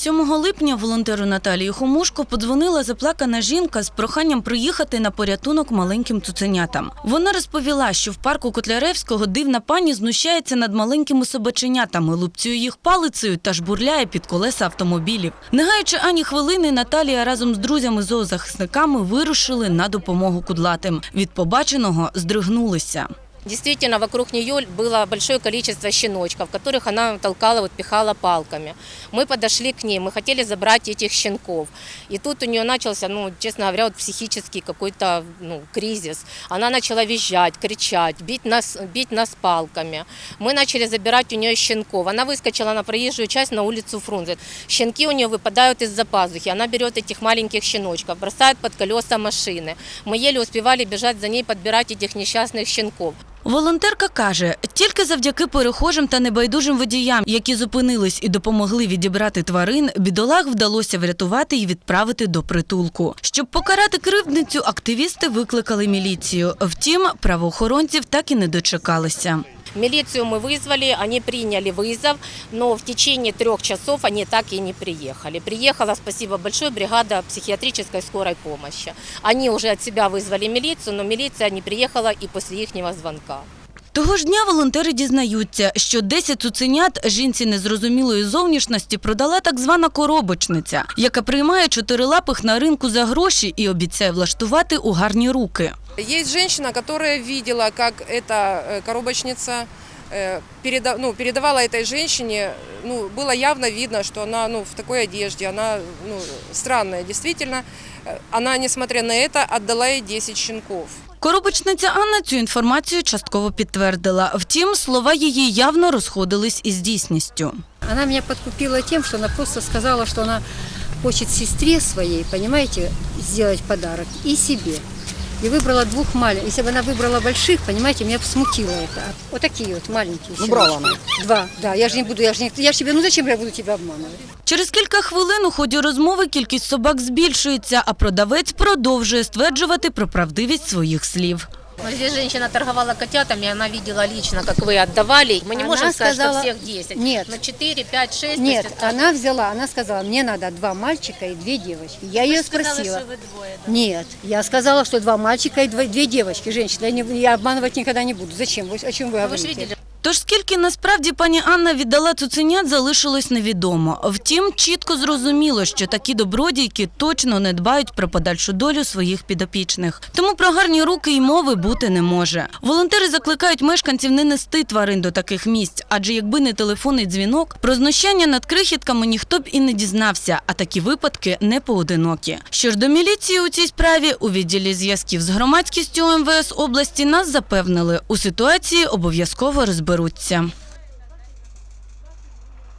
7 липня волонтеру Наталії Хомушко подзвонила заплакана жінка з проханням приїхати на порятунок маленьким цуценятам. Вона розповіла, що в парку Котляревського дивна пані знущається над маленькими собаченятами, лупцює їх палицею та жбурляє під колеса автомобілів. Не гаючи ані хвилини, Наталія разом з друзями зоозахисниками вирушили на допомогу кудлатим. Від побаченого здригнулися. Действительно, вокруг нее было большое количество щеночков, которых она толкала, вот, пихала палками. Мы подошли к ней, мы хотели забрать этих щенков. И тут у нее начался, ну, честно говоря, вот психический какой-то ну, кризис. Она начала визжать, кричать, бить нас, бить нас палками. Мы начали забирать у нее щенков. Она выскочила на проезжую часть на улицу Фрунзе. Щенки у нее выпадают из-за пазухи. Она берет этих маленьких щеночков, бросает под колеса машины. Мы еле успевали бежать за ней, подбирать этих несчастных щенков. Волонтерка каже, тільки завдяки перехожим та небайдужим водіям, які зупинились і допомогли відібрати тварин, бідолах вдалося врятувати і відправити до притулку. Щоб покарати кривдницю, активісти викликали міліцію. Втім, правоохоронців так і не дочекалися. Милицию мы вызвали, они приняли вызов, но в течение трех часов они так и не приехали. Приехала, спасибо большое, бригада психиатрической скорой помощи. Они уже от себя вызвали милицию, но милиция не приехала и после их звонка. Того ж дня волонтери дізнаються, що 10 цуценят жінці незрозумілої зовнішності продала так звана коробочниця, яка приймає чотирилапих на ринку за гроші і обіцяє влаштувати у гарні руки. Есть женщина, которая видела, как эта э, коробочница э, переда- ну, передавала этой женщине, ну, было явно видно, что она ну, в такой одежде, она ну, странная действительно. Э, Она, несмотря на это, отдала ей 10 щенков. Коробочниця Анна цю інформацію частково підтвердила. Втім, слова її явно розходились із дійсністю. Вона мене підкупила тим, що вона просто сказала, що вона хоче сестрі своїй, понимаете, зробити подарок і себе И выбрала двух маленьких. Если бы она выбрала больших, понимаете, меня бы смутило это. Вот такие вот маленькие. Ну, брала она. Два, да. Я же не буду, я же, не, я ж тебе, ну зачем я буду тебя обманывать? Через кілька хвилин у ході розмови кількість собак збільшується, а продавець продовжує стверджувати про правдивість своїх слів. Но здесь женщина торговала котятами, она видела лично, как вы отдавали. Мы не Она можем сказать, сказала- что всех 10. Нет. Но 4, 5, 6. Нет, она взяла, она сказала, мне надо два мальчика и две девочки. Я ее спросила. Нет, я сказала, что два мальчика и две девочки, женщина. Я, не, я обманывать никогда не буду. Зачем? Вы- О чем вы Вы же говорите? видели, Тож скільки насправді пані Анна віддала цуценят, залишилось невідомо. Втім, чітко зрозуміло, що такі добродійки точно не дбають про подальшу долю своїх підопічних. Тому про гарні руки й мови бути не може. Волонтери закликають мешканців не нести тварин до таких місць, адже якби не телефонний дзвінок, про знущання над крихітками ніхто б і не дізнався, а такі випадки не поодинокі. Що ж до міліції у цій справі, у відділі зв'язків з громадськістю МВС області нас запевнили, у ситуації обов'язково розберуться.